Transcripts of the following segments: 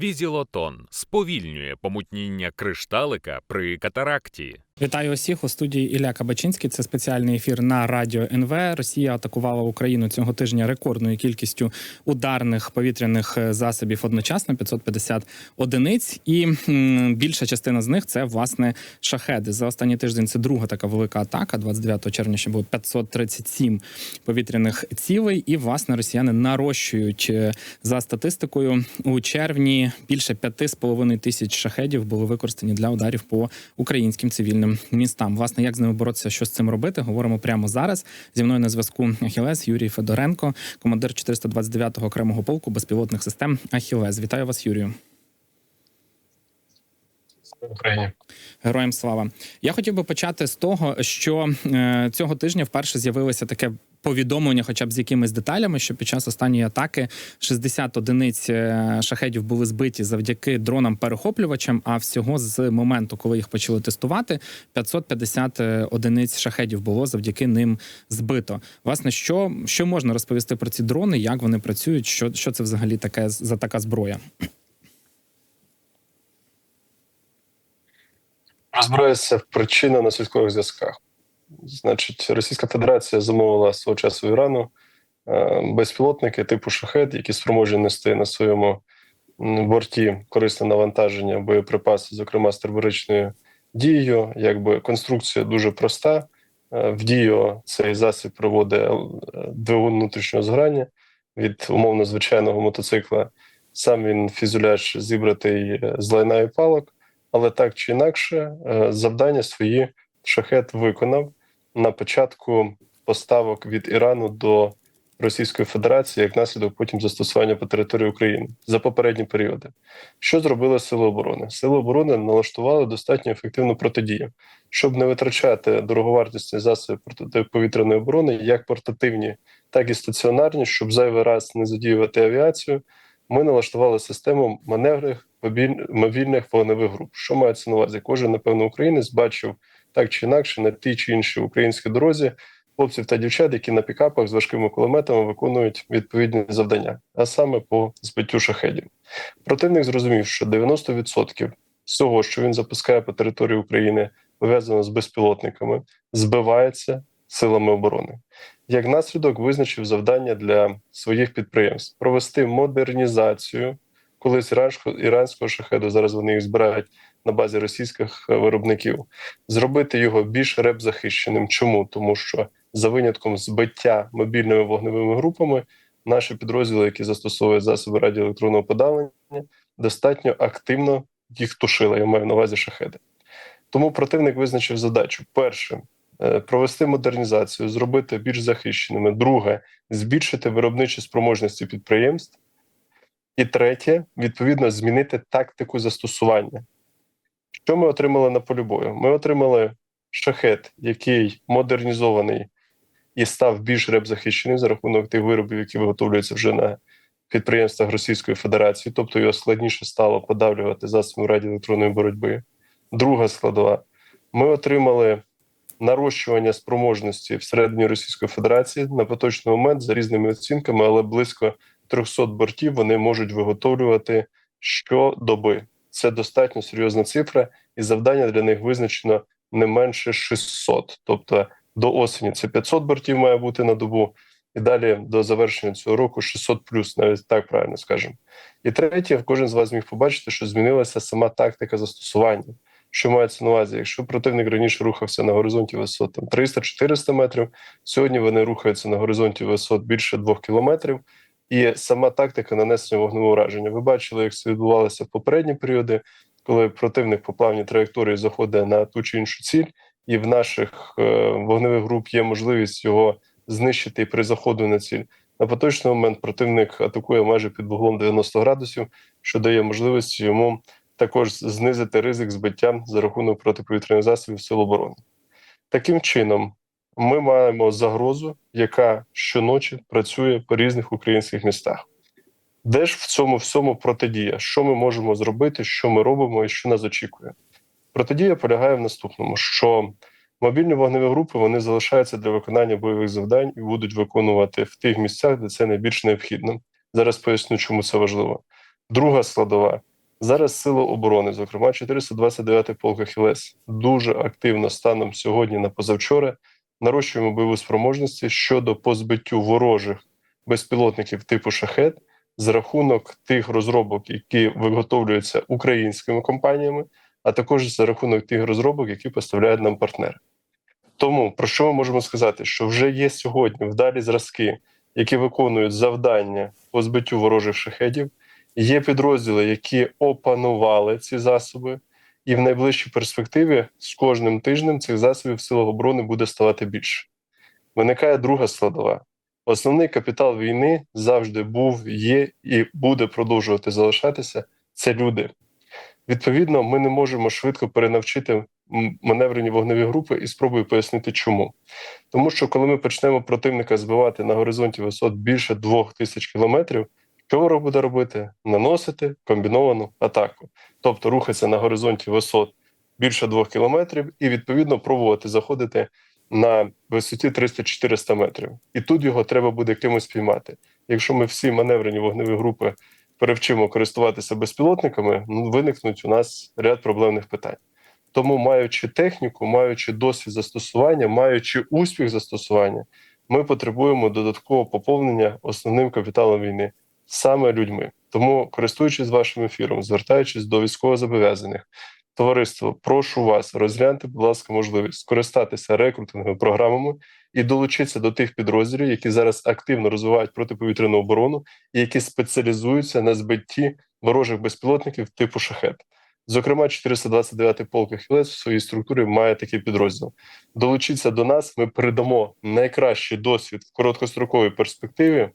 Візілотон сповільнює помутніння кришталика при катаракті. Вітаю усіх у студії Ілля Кабачинський. Це спеціальний ефір на радіо НВ. Росія атакувала Україну цього тижня рекордною кількістю ударних повітряних е, засобів одночасно 550 одиниць, і більша частина з них це власне шахеди. За останній тиждень це друга така велика атака. 29 червня ще було 537 повітряних цілей. І власне росіяни нарощують е, за статистикою у червні. Більше 5,5 тисяч шахедів були використані для ударів по українським цивільним містам. Власне, як з ними боротися, що з цим робити, говоримо прямо зараз. Зі мною на зв'язку Ахілес Юрій Федоренко, командир 429-го окремого полку безпілотних систем Ахілес. Вітаю вас, Юрію. Україні. Героям слава. Я хотів би почати з того, що е, цього тижня вперше з'явилося таке. Повідомлення, хоча б з якимись деталями, що під час останньої атаки 60 одиниць е, шахедів були збиті завдяки дронам-перехоплювачам. А всього з моменту, коли їх почали тестувати, 550 одиниць шахедів було завдяки ним збито. Власне, що, що можна розповісти про ці дрони, як вони працюють, що, що це взагалі таке за така зброя? Розбирається причина на сільських зв'язках. Значить, Російська Федерація замовила свого часу Ірану е, безпілотники типу шахет, які спроможні нести на своєму борті корисне навантаження, боєприпаси, зокрема з терморичною дією. Якби конструкція дуже проста. Е, В дію цей засіб проводить е, двигун внутрішнього згорання від умовно звичайного мотоцикла. Сам він фюзеляж зібратий з лайна і палок, але так чи інакше, завдання свої шахет виконав на початку поставок від Ірану до Російської Федерації як наслідок потім застосування по території України за попередні періоди. Що зробили Сили оборони? Сили оборони налаштували достатньо ефективну протидію, щоб не витрачати дороговартісні засоби протиповітряної оборони, як портативні, так і стаціонарні, щоб зайвий раз не задіювати авіацію. Ми налаштували систему маневрних мобільних вогневих груп. Що мається на увазі? Кожен, напевно, українець бачив так чи інакше на тій чи іншій українській дорозі хлопців та дівчат, які на пікапах з важкими кулеметами виконують відповідні завдання, а саме по збиттю шахедів. Противник зрозумів, що 90% всього, що він запускає по території України, пов'язано з безпілотниками, збивається силами оборони. Як наслідок визначив завдання для своїх підприємств провести модернізацію колись іранського, іранського шахеду. Зараз вони їх збирають на базі російських е, виробників, зробити його більш реп-захищеним. Чому? Тому що за винятком збиття мобільними вогневими групами наші підрозділи, які застосовують засоби радіоелектронного подавлення, достатньо активно їх тушили. Я маю на увазі шахеди. Тому противник визначив задачу: перше е, провести модернізацію, зробити більш захищеними. Друге збільшити виробничі спроможності підприємств. І третє, відповідно, змінити тактику застосування. Що ми отримали на полі бою? Ми отримали шахет, який модернізований і став більш репзахищеним за рахунок тих виробів, які виготовлюються вже на підприємствах Російської Федерації, тобто його складніше стало подавлювати засобами радіоелектронної боротьби. Друга складова: ми отримали нарощування спроможності всередині Російської Федерації на поточний момент за різними оцінками, але близько 300 бортів вони можуть виготовлювати щодоби. Це достатньо серйозна цифра, і завдання для них визначено не менше 600. Тобто до осені це 500 бортів має бути на добу, і далі до завершення цього року 600 плюс, навіть так правильно скажемо. І третє, кожен з вас зміг побачити, що змінилася сама тактика застосування. Що мається на увазі, якщо противник раніше рухався на горизонті висот там 300-400 метрів, сьогодні вони рухаються на горизонті висот більше 2 кілометрів. І сама тактика нанесення вогневого ураження. Ви бачили, як це відбувалося в попередні періоди, коли противник по плавній траєкторії заходить на ту чи іншу ціль, і в наших е, вогневих груп є можливість його знищити при заходу на ціль. На поточний момент противник атакує майже під вуглом 90 градусів, що дає можливість йому також знизити ризик збиття за рахунок протиповітряних засобів сил оборони. Таким чином, ми маємо загрозу, яка щоночі працює по різних українських містах. Де ж в цьому всьому протидія? Що ми можемо зробити, що ми робимо і що нас очікує? Протидія полягає в наступному: що мобільні вогневі групи вони залишаються для виконання бойових завдань і будуть виконувати в тих місцях, де це найбільш необхідно. Зараз поясню, чому це важливо. Друга складова. Зараз Сили оборони, зокрема 429-й полк ХЛС, дуже активно станом сьогодні на позавчора нарощуємо бойову спроможності щодо позбиттю ворожих безпілотників типу шахет за рахунок тих розробок, які виготовлюються українськими компаніями, а також за рахунок тих розробок, які поставляють нам партнери. Тому про що ми можемо сказати, що вже є сьогодні вдалі зразки, які виконують завдання по збиттю ворожих шахедів. Є підрозділи, які опанували ці засоби, і в найближчій перспективі з кожним тижнем цих засобів в силах оборони буде ставати більше. Виникає друга складова. Основний капітал війни завжди був, є і буде продовжувати залишатися. Це люди. Відповідно, ми не можемо швидко перенавчити маневрені вогневі групи і спробую пояснити, чому. Тому що коли ми почнемо противника збивати на горизонті висот більше двох тисяч кілометрів, що буде робити? Наносити комбіновану атаку, тобто рухатися на горизонті висот більше двох кілометрів, і відповідно пробувати заходити на висоті 300-400 метрів. І тут його треба буде кимось піймати. Якщо ми всі маневрені вогневі групи перевчимо користуватися безпілотниками, ну виникнуть у нас ряд проблемних питань. Тому, маючи техніку, маючи досвід застосування, маючи успіх застосування, ми потребуємо додаткового поповнення основним капіталом війни саме людьми. Тому, користуючись вашим ефіром, звертаючись до військовозобов'язаних, товариство, прошу вас розгляньте, будь ласка, можливість скористатися рекрутинговими програмами і долучитися до тих підрозділів, які зараз активно розвивають протиповітряну оборону і які спеціалізуються на збитті ворожих безпілотників типу шахет. Зокрема, 429-й полк ХЛС в своїй структурі має такий підрозділ. Долучіться до нас, ми передамо найкращий досвід в короткостроковій перспективі,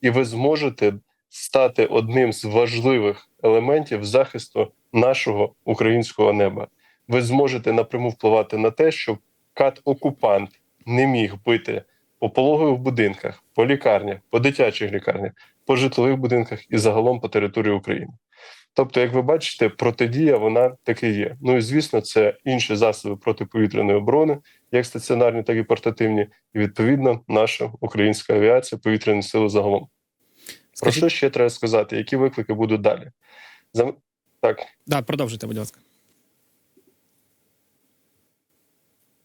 і ви зможете стати одним з важливих елементів захисту нашого українського неба. Ви зможете напряму впливати на те, щоб кат-окупант не міг бити по пологових будинках, по лікарнях, по дитячих лікарнях, по житлових будинках і загалом по території України. Тобто, як ви бачите, протидія вона таки є. Ну і звісно, це інші засоби протиповітряної оборони, як стаціонарні, так і портативні, і відповідно наша українська авіація, повітряні сили загалом. Про Скажіть, що ще треба сказати? Які виклики будуть далі? За... Так, да, продовжуйте, будь ласка.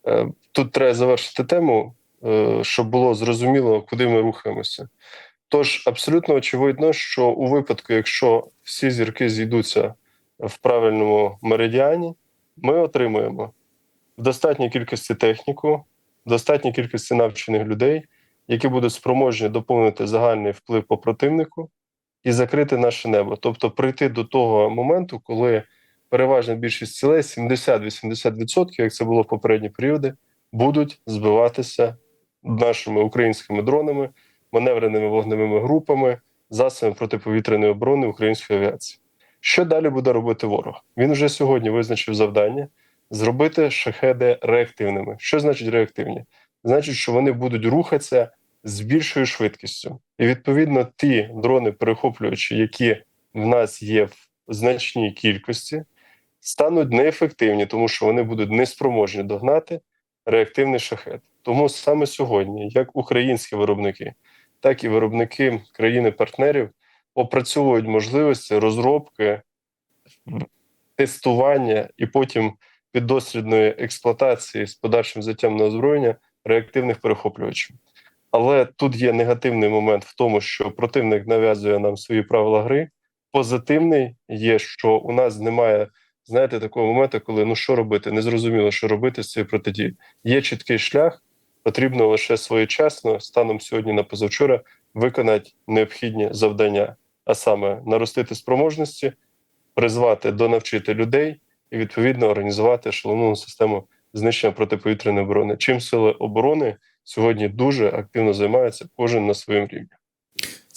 е, тут треба завершити тему, е, щоб було зрозуміло, куди ми рухаємося. Тож абсолютно очевидно, що у випадку, якщо всі зірки зійдуться в правильному меридіані, ми отримуємо в достатній кількості техніку, в достатній кількості навчених людей, які будуть спроможні доповнити загальний вплив по противнику і закрити наше небо. Тобто прийти до того моменту, коли переважна більшість цілей, 70-80%, як це було в попередні періоди, будуть збиватися нашими українськими дронами, маневреними вогневими групами, засобами протиповітряної оборони української авіації. Що далі буде робити ворог? Він вже сьогодні визначив завдання зробити шахеди реактивними. Що значить реактивні? Значить, що вони будуть рухатися з більшою швидкістю, і відповідно ті дрони, перехоплювачі, які в нас є в значній кількості, стануть неефективні, тому що вони будуть неспроможні догнати реактивний шахет. Тому саме сьогодні, як українські виробники, так і виробники країни-партнерів опрацьовують можливості розробки, тестування і потім піддослідної експлуатації з подальшим взяттям на озброєння реактивних перехоплювачів. Але тут є негативний момент в тому, що противник нав'язує нам свої правила гри. Позитивний є, що у нас немає, знаєте, такого моменту, коли ну що робити, незрозуміло, що робити з цією протидією. Є чіткий шлях, потрібно лише своєчасно, станом сьогодні на позавчора, виконати необхідні завдання, а саме наростити спроможності, призвати донавчити людей і відповідно організувати шалену систему знищення протиповітряної оборони. Чим сили оборони сьогодні дуже активно займається кожен на своєму рівні.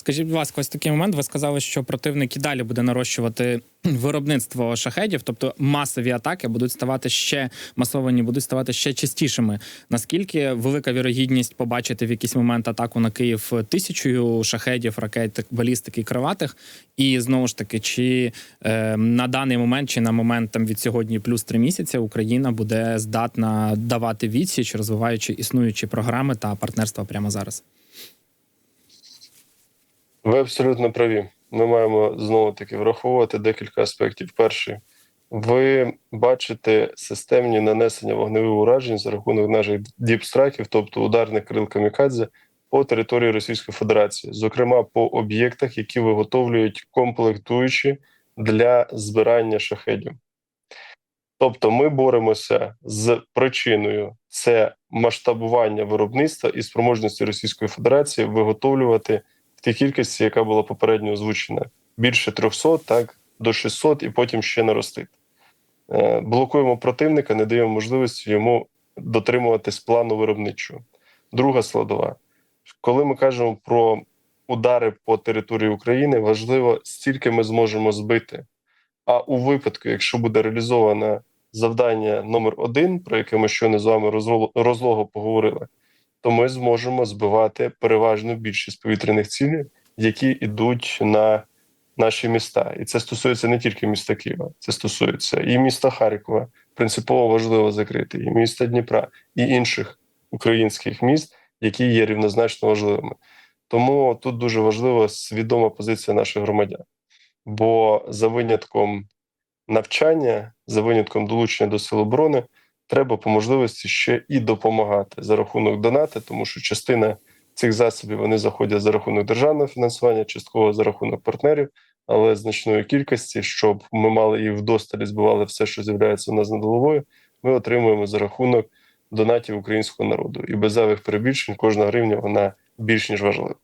Скажіть, будь ласка, ось такий момент. Ви сказали, що противник і далі буде нарощувати виробництво шахедів, тобто масові атаки будуть ставати ще масовані, будуть ставати ще частішими. Наскільки велика вірогідність побачити в якийсь момент атаку на Київ тисячою шахедів, ракет, балістики криватих? І знову ж таки, чи е, на даний момент, чи на момент там від сьогодні плюс три місяці Україна буде здатна давати відсіч, розвиваючи існуючі програми та партнерства прямо зараз? Ви абсолютно праві. ми маємо знову таки враховувати декілька аспектів. Перший, ви бачите системні нанесення вогневих уражень за рахунок наших діпстрайків, тобто ударних крил камікадзе, по території Російської Федерації, зокрема по об'єктах, які виготовлюють комплектуючі для збирання шахедів. Тобто ми боремося з причиною це масштабування виробництва і спроможності Російської Федерації виготовлювати тій кількості, яка була попередньо озвучена, більше 300, так до 600 і потім ще наростити. Е, Блокуємо противника, не даємо можливості йому дотримуватись плану виробничого. Друга складова. Коли ми кажемо про удари по території України, важливо, стільки ми зможемо збити. А у випадку, якщо буде реалізоване завдання номер один, про яке ми щойно з вами розлого поговорили, то ми зможемо збивати переважну більшість повітряних цілей, які йдуть на наші міста. І це стосується не тільки міста Києва, це стосується і міста Харкова, принципово важливо закрити, і міста Дніпра, і інших українських міст, які є рівнозначно важливими. Тому тут дуже важлива свідома позиція наших громадян. Бо за винятком навчання, за винятком долучення до сил оборони, треба по можливості ще і допомагати за рахунок донати, тому що частина цих засобів вони заходять за рахунок державного фінансування, частково за рахунок партнерів, але значної кількості, щоб ми мали їх вдосталі, збивали все, що з'являється у нас над головою. Ми отримуємо за рахунок донатів українського народу. І без зайвих перебільшень кожна гривня вона більш ніж важлива.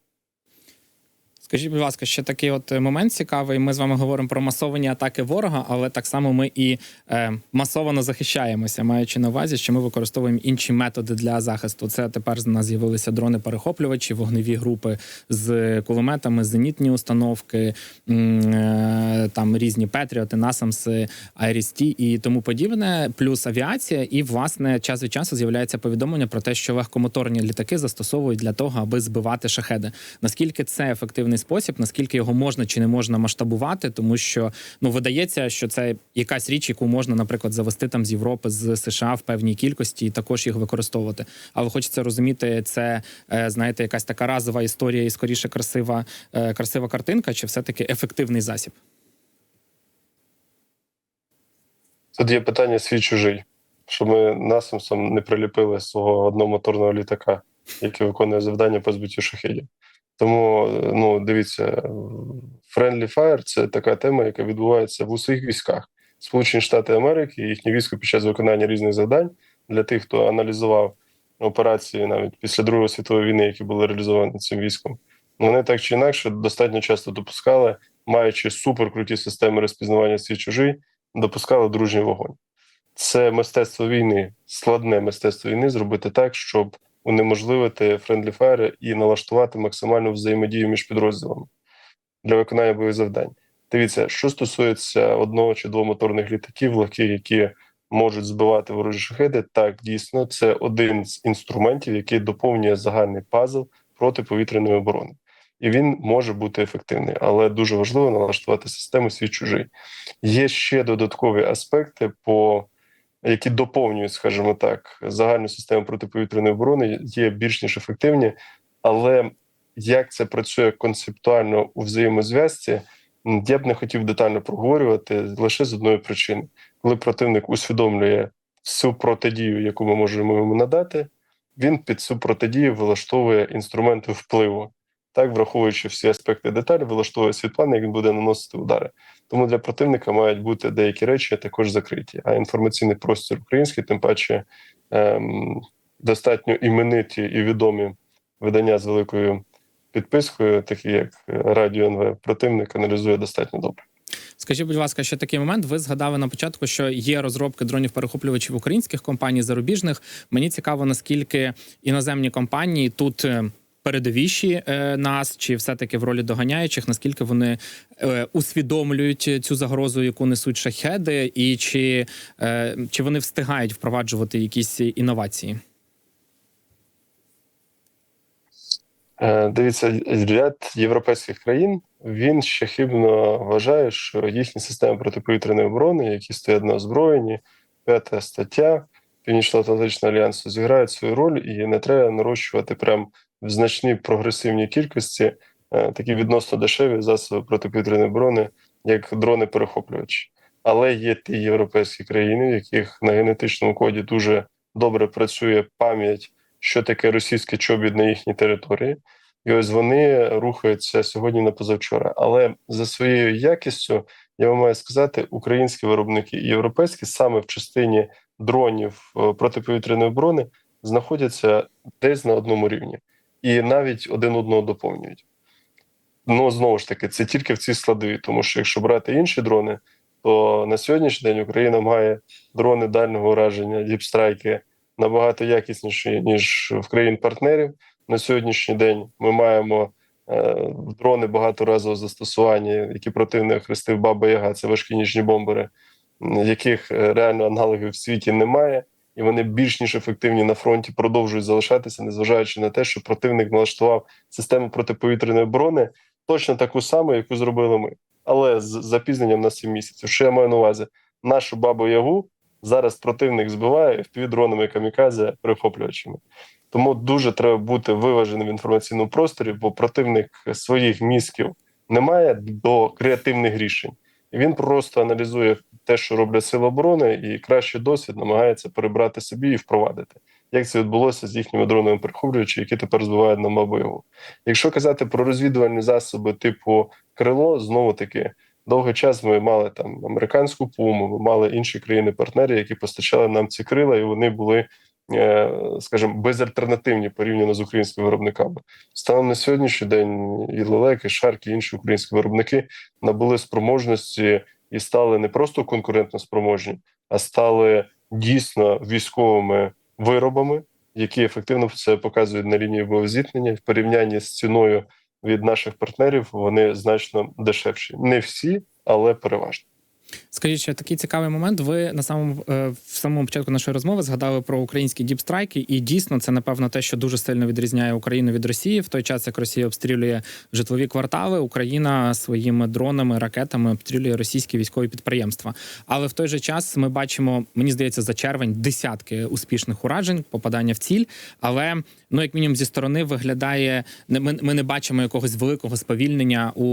Скажіть, будь ласка, ще такий от момент цікавий. Ми з вами говоримо про масовані атаки ворога, але так само ми і е, масово захищаємося, маючи на увазі, що ми використовуємо інші методи для захисту. Це тепер з нас з'явилися дрони-перехоплювачі, вогневі групи з кулеметами, зенітні установки, е, там різні Петріоти, Насамси, Айрісті і тому подібне, плюс авіація. І власне час від часу з'являється повідомлення про те, що легкомоторні літаки застосовують для того, аби збивати шахеди. Наскільки це ефективний спосіб, наскільки його можна чи не можна масштабувати, тому що ну видається, що це якась річ, яку можна, наприклад, завести там з Європи, з США в певній кількості і також їх використовувати. Але хочеться розуміти, це е, знаєте, якась така разова історія і скоріше красива, е, красива картинка, чи все таки ефективний засіб. Тут є питання свій чужий, щоб ми насамсом не приліпили свого одномоторного літака, який виконує завдання по збиттю шахедів. Тому ну дивіться, Friendly Fire – це така тема, яка відбувається в усіх військах. Сполучені Штати Америки, і їхнє військо під час виконання різних завдань для тих, хто аналізував операції навіть після Другої світової війни, які були реалізовані цим військом. Вони так чи інакше достатньо часто допускали, маючи суперкруті системи розпізнавання свій чужий, допускали дружній вогонь. Це мистецтво війни, складне мистецтво війни зробити так, щоб унеможливити Friendly Fire і налаштувати максимальну взаємодію між підрозділами для виконання бойових завдань. Дивіться, що стосується одного чи двомоторних літаків, легких, які можуть збивати ворожі шахеди, так дійсно це один з інструментів, який доповнює загальний пазл протиповітряної оборони. І він може бути ефективний, але дуже важливо налаштувати систему свій чужий. Є ще додаткові аспекти, по які доповнюють, скажімо так, загальну систему протиповітряної оборони, є більш ніж ефективні, але як це працює концептуально у взаємозв'язці, я б не хотів детально проговорювати лише з одної причини, коли противник усвідомлює всю протидію, яку ми можемо йому надати, він під цю протидію вилаштовує інструменти впливу. Так, враховуючи всі аспекти деталі, вилаштовує свій план, як він буде наносити удари. Тому для противника мають бути деякі речі також закриті. А інформаційний простір український, тим паче ем, достатньо імениті і відомі видання з великою підпискою, такі як Радіо НВ, противник аналізує достатньо добре. Скажіть, будь ласка, ще такий момент. Ви згадали на початку, що є розробки дронів перехоплювачів українських компаній зарубіжних. Мені цікаво, наскільки іноземні компанії тут. Передовіші е, нас, чи все-таки в ролі доганяючих, наскільки вони е, усвідомлюють цю загрозу, яку несуть шахеди, і чи, е, чи вони встигають впроваджувати якісь інновації? Дивіться, ряд європейських країн він ще хибно вважає, що їхні системи протиповітряної оборони, які стоять на озброєнні, п'ята стаття Північно-Атлантичного альянсу зіграють свою роль, і не треба нарощувати прям в значній прогресивній кількості е, такі відносно дешеві засоби протиповітряної оборони, як дрони-перехоплювачі. Але є ті європейські країни, в яких на генетичному коді дуже добре працює пам'ять, що таке російський чобіт на їхній території. І ось вони рухаються сьогодні на позавчора. Але за своєю якістю я вам маю сказати, українські виробники і європейські саме в частині дронів е, протиповітряної оборони знаходяться десь на одному рівні і навіть один одного доповнюють. Ну знову ж таки, це тільки в цій складові, тому що якщо брати інші дрони, то на сьогоднішній день Україна має дрони дальнього ураження, діпстрайки набагато якісніші ніж в країн-партнерів. На сьогоднішній день ми маємо е, дрони багаторазового застосування, які противник хрестив Баба Яга, це важкі ніжні бомбери, яких е, реально аналогів в світі немає, і вони більш ніж ефективні на фронті продовжують залишатися, незважаючи на те, що противник налаштував систему протиповітряної оборони точно таку саму, яку зробили ми, але з запізненням на 7 місяців. Що я маю на увазі? Нашу бабу Ягу зараз противник збиває дронами камікадзе перехоплювачами. Тому дуже треба бути виваженим в інформаційному просторі, бо противник своїх мізків не має до креативних рішень. І він просто аналізує те, що роблять сили оборони, і кращий досвід намагається перебрати собі і впровадити. Як це відбулося з їхніми дронами перехоплювачі, які тепер збивають на Мабоєву. Якщо казати про розвідувальні засоби типу крило, знову таки довгий час ми мали там американську пуму, ми мали інші країни-партнери, які постачали нам ці крила, і вони були скажімо, безальтернативні порівняно з українськими виробниками. Станом на сьогоднішній день і Лелек, і Шарк, і інші українські виробники набули спроможності і стали не просто конкурентно спроможні, а стали дійсно військовими виробами, які ефективно це показують на лінії боєзіткнення в порівнянні з ціною від наших партнерів. Вони значно дешевші. Не всі, але переважно. Скажіть, ще такий цікавий момент. Ви на самому е, в самому початку нашої розмови згадали про українські діпстрайки, і дійсно це напевно те, що дуже сильно відрізняє Україну від Росії. В той час як Росія обстрілює житлові квартали, Україна своїми дронами, ракетами обстрілює російські військові підприємства. Але в той же час ми бачимо, мені здається, за червень десятки успішних уражень, попадання в ціль. Але ну як мінімум зі сторони виглядає ми, ми не бачимо якогось великого сповільнення у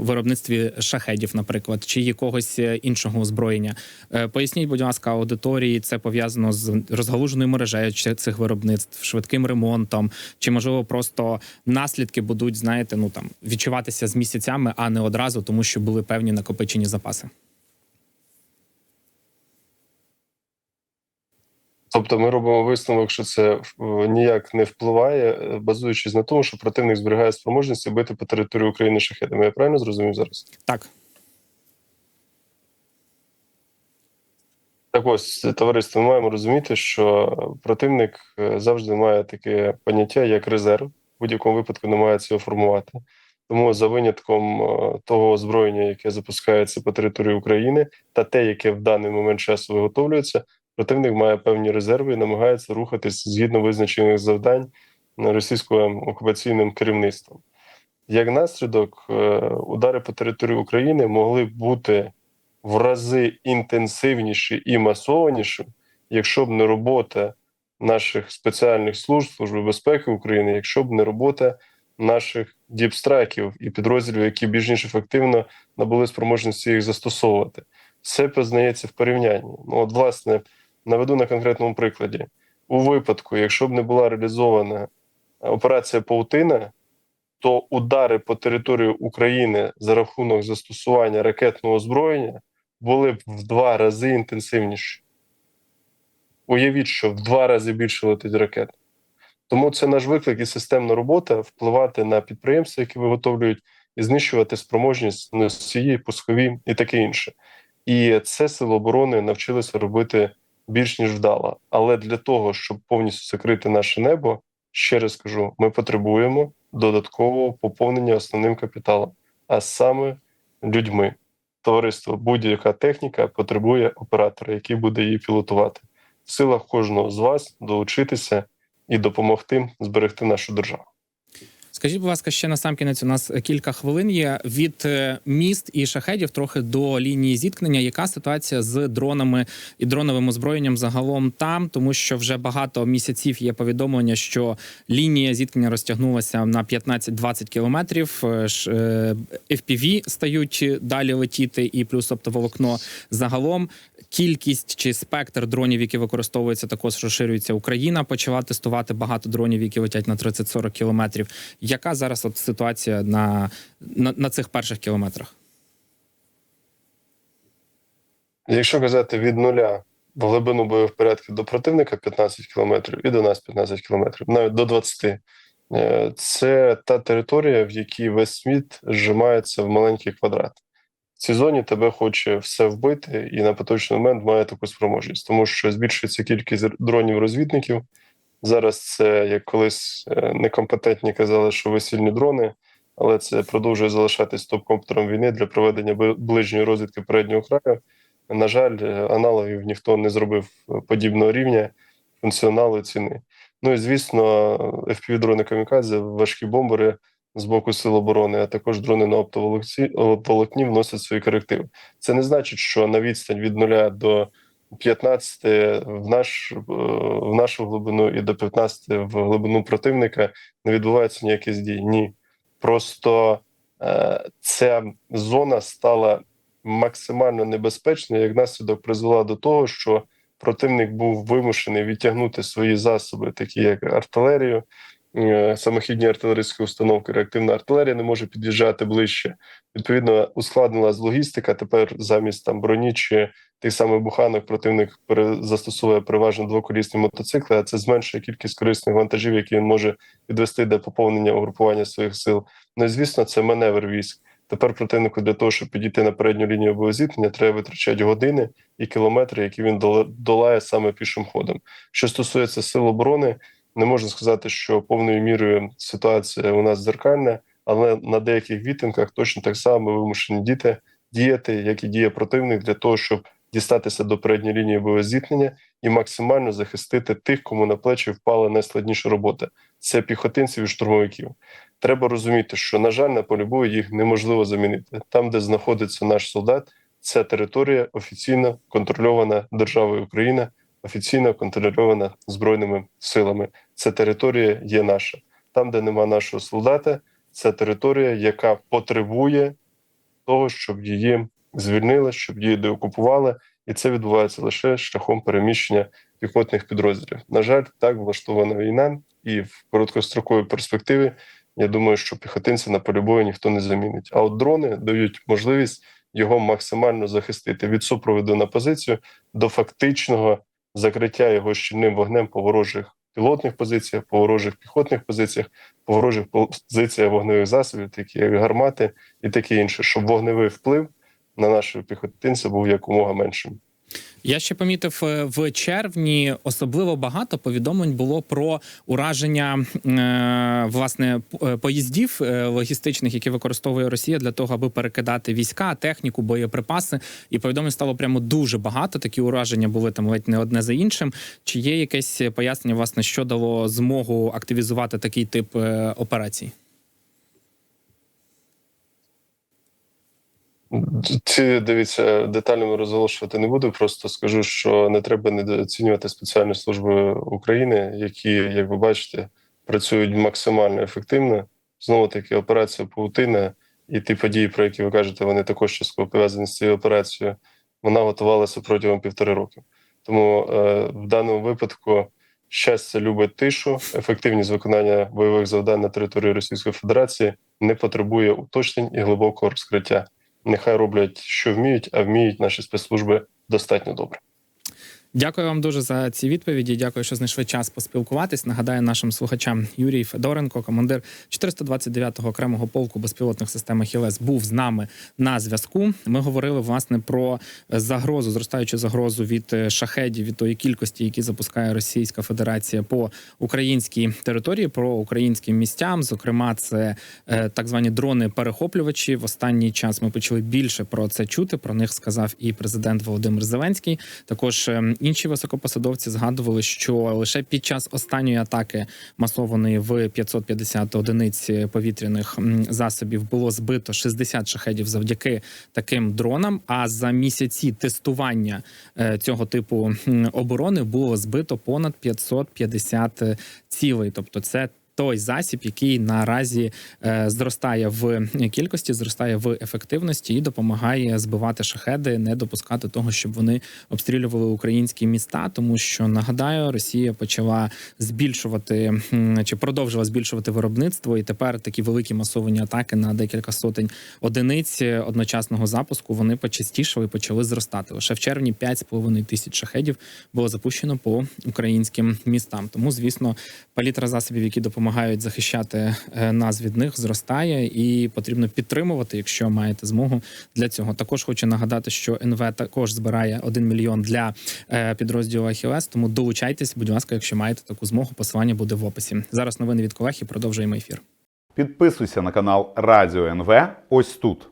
виробництві шахедів, наприклад, чи якогось іншого озброєння. Е, Поясніть, будь ласка, аудиторії це пов'язано з розгалуженою мережею цих виробництв, швидким ремонтом, чи можливо просто наслідки будуть, знаєте, ну там відчуватися з місяцями, а не одразу, тому що були певні накопичені запаси. Тобто ми робимо висновок, що це е, ніяк не впливає, е, базуючись на тому, що противник зберігає спроможності бити по території України шахедами. Я правильно зрозумів зараз? Так, Так ось, товариство, ми маємо розуміти, що противник е, завжди має таке поняття, як резерв, в будь-якому випадку намагається його формувати. Тому за винятком е, того озброєння, яке запускається по території України, та те, яке в даний момент часу виготовлюється, противник має певні резерви і намагається рухатись згідно визначених завдань російським окупаційним керівництвом. Як наслідок, е, удари по території України могли бути в рази інтенсивніші і масованіші, якщо б не робота наших спеціальних служб Служби безпеки України, якщо б не робота наших діпстрайків і підрозділів, які більш ніж ефективно набули спроможності їх застосовувати. Все познається в порівнянні. Ну, от, власне, наведу на конкретному прикладі. У випадку, якщо б не була реалізована операція Паутина, то удари по території України за рахунок застосування ракетного озброєння були б в два рази інтенсивніші. Уявіть, що в два рази більше летить ракет. Тому це наш виклик і системна робота впливати на підприємства, які виготовлюють, і знищувати спроможність носії, пускові і таке інше. І це сили оборони навчилися робити більш ніж вдало. Але для того, щоб повністю закрити наше небо, ще раз кажу, ми потребуємо додаткового поповнення основним капіталом, а саме людьми. Товариство, будь-яка техніка потребує оператора, який буде її пілотувати. В силах кожного з вас долучитися і допомогти зберегти нашу державу. Скажіть, будь ласка, ще на сам кінець у нас кілька хвилин є від е, міст і шахедів трохи до лінії зіткнення. Яка ситуація з дронами і дроновим озброєнням загалом там? Тому що вже багато місяців є повідомлення, що лінія зіткнення розтягнулася на 15-20 кілометрів. Е, е, FPV стають далі летіти, і плюс оптоволокно загалом. Кількість чи спектр дронів, які використовуються, також розширюється. Україна почала тестувати багато дронів, які летять на 30-40 кілометрів. Яка зараз от ситуація на, на, на цих перших кілометрах? Якщо казати від нуля в глибину бойових порядків до противника 15 кілометрів і до нас 15 кілометрів, навіть до 20, е, це та територія, в якій весь світ зжимається в маленький квадрат. В цій зоні тебе хоче все вбити, і на поточний момент має таку спроможність, тому що збільшується кількість дронів-розвідників. Зараз це як колись е, некомпетентні казали, що весільні дрони, але це продовжує залишатись топ-комп'ютером війни для проведення ближньої розвідки переднього краю. На жаль, е, аналогів ніхто не зробив е, подібного рівня функціоналу ціни. Ну і звісно, FPV-дрони камікадзе, важкі бомбери з боку сил оборони, а також дрони на оптоволокні волокні вносять свої корективи. Це не значить, що на відстань від 0 до 15 в наш е, в нашу глибину і до 15 в глибину противника не відбувається ніяких дій. Ні. Просто е, ця зона стала максимально небезпечною, як наслідок призвела до того, що противник був вимушений відтягнути свої засоби, такі як артилерію, самохідні артилерійські установки, реактивна артилерія не може під'їжджати ближче. Відповідно, ускладнилась логістика. Тепер замість там броні чи тих самих буханок противник застосовує переважно двоколісні мотоцикли, а це зменшує кількість корисних вантажів, які він може підвести до поповнення угрупування своїх сил. Ну і звісно, це маневр військ. Тепер противнику для того, щоб підійти на передню лінію боєзіткнення, треба витрачати години і кілометри, які він долає саме пішим ходом. Що стосується сил оборони, не можна сказати, що повною мірою ситуація у нас дзеркальна, але на деяких відтинках точно так само вимушені діти діяти, як і діє противник, для того, щоб дістатися до передньої лінії боєзіткнення і максимально захистити тих, кому на плечі впала найскладніша робота. Це піхотинців і штурмовиків. Треба розуміти, що на жаль, на полі бою їх неможливо замінити. Там, де знаходиться наш солдат, це територія офіційно контрольована державою Україна, офіційно контрольована збройними силами. Це територія є наша. Там, де нема нашого солдата, це територія, яка потребує того, щоб її звільнили, щоб її деокупували, і це відбувається лише шляхом переміщення піхотних підрозділів. На жаль, так влаштована війна, і в короткостроковій перспективі я думаю, що піхотинця на полі бою ніхто не замінить. А от дрони дають можливість його максимально захистити від супроводу на позицію до фактичного закриття його щільним вогнем по ворожих пілотних позиціях, по ворожих піхотних позиціях, по ворожих позиціях вогневих засобів, такі як гармати і таке інше, щоб вогневий вплив на нашого піхотинця був якомога меншим. Я ще помітив е, в червні особливо багато повідомлень було про ураження е, власне е, поїздів логістичних, які використовує Росія для того, аби перекидати війська, техніку, боєприпаси. І повідомлень стало прямо дуже багато. Такі ураження були там ледь не одне за іншим. Чи є якесь пояснення, власне, що дало змогу активізувати такий тип операцій? Ці дивіться детально розголошувати не буду. Просто скажу, що не треба недооцінювати спеціальні служби України, які, як ви бачите, працюють максимально ефективно. Знову таки, операція Паутина і ті події, про які ви кажете, вони також частково пов'язані з цією операцією. Вона готувалася протягом півтори року. Тому е, в даному випадку щастя любить тишу, ефективність виконання бойових завдань на території Російської Федерації не потребує уточнень і глибокого розкриття нехай роблять, що вміють, а вміють наші спецслужби достатньо добре. Дякую вам дуже за ці відповіді. Дякую, що знайшли час поспілкуватись. Нагадаю нашим слухачам Юрій Федоренко, командир 429-го окремого полку безпілотних систем «Ахілес», був з нами на зв'язку. Ми говорили власне про загрозу, зростаючу загрозу від шахедів, від тої кількості, які запускає Російська Федерація по українській території, про українським місцям. Зокрема, це е, так звані дрони-перехоплювачі. В останній час ми почали більше про це чути. Про них сказав і президент Володимир Зеленський. Також інші високопосадовці згадували, що лише під час останньої атаки масованої в 550 одиниць повітряних засобів було збито 60 шахедів завдяки таким дронам. А за місяці тестування е, цього типу оборони було збито понад 550 цілей. Тобто, це той засіб, який наразі е, зростає в кількості, зростає в ефективності і допомагає збивати шахеди, не допускати того, щоб вони обстрілювали українські міста. Тому що нагадаю, Росія почала збільшувати чи продовжила збільшувати виробництво, і тепер такі великі масовані атаки на декілька сотень одиниць одночасного запуску вони почастішали і почали зростати. Лише в червні 5,5 тисяч шахедів було запущено по українським містам. Тому, звісно, палітра засобів, які допомагають захищати е, нас від них, зростає і потрібно підтримувати, якщо маєте змогу для цього. Також хочу нагадати, що НВ також збирає 1 мільйон для е, підрозділу Ахілес. Тому долучайтесь, будь ласка, якщо маєте таку змогу. Посилання буде в описі. Зараз новини від колег і продовжуємо ефір. Підписуйся на канал Радіо НВ ось тут.